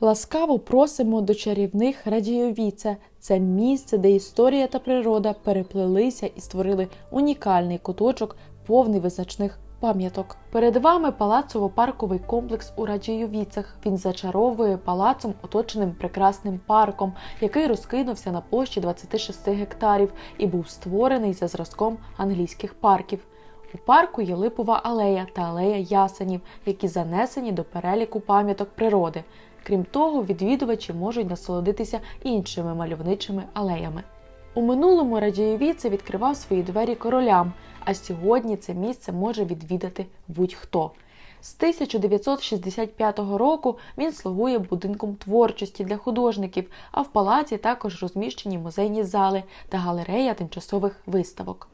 Ласкаво просимо до чарівних Радіовіце. Це місце, де історія та природа переплелися і створили унікальний куточок, повний визначних пам'яток. Перед вами палацово-парковий комплекс у Радіовіцях. Він зачаровує палацом, оточеним прекрасним парком, який розкинувся на площі 26 гектарів і був створений за зразком англійських парків. У парку є липова алея та алея ясенів, які занесені до переліку пам'яток природи. Крім того, відвідувачі можуть насолодитися іншими мальовничими алеями. У минулому Радієвіце відкривав свої двері королям, а сьогодні це місце може відвідати будь-хто. З 1965 року він слугує будинком творчості для художників, а в палаці також розміщені музейні зали та галерея тимчасових виставок.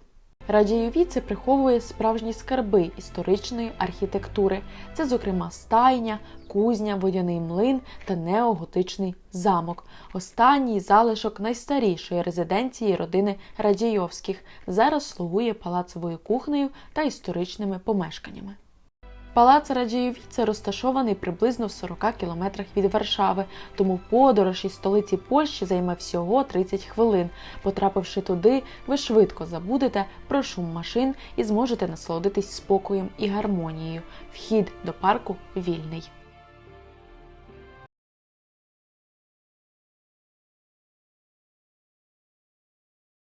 Радієвіце приховує справжні скарби історичної архітектури. Це, зокрема, стайня, кузня, водяний млин та неоготичний замок. Останній залишок найстарішої резиденції родини Радійовських зараз слугує палацовою кухнею та історичними помешканнями. Палац Радієвіце розташований приблизно в 40 кілометрах від Варшави, тому подорож із столиці Польщі займе всього 30 хвилин. Потрапивши туди, ви швидко забудете про шум машин і зможете насолодитись спокоєм і гармонією. Вхід до парку вільний.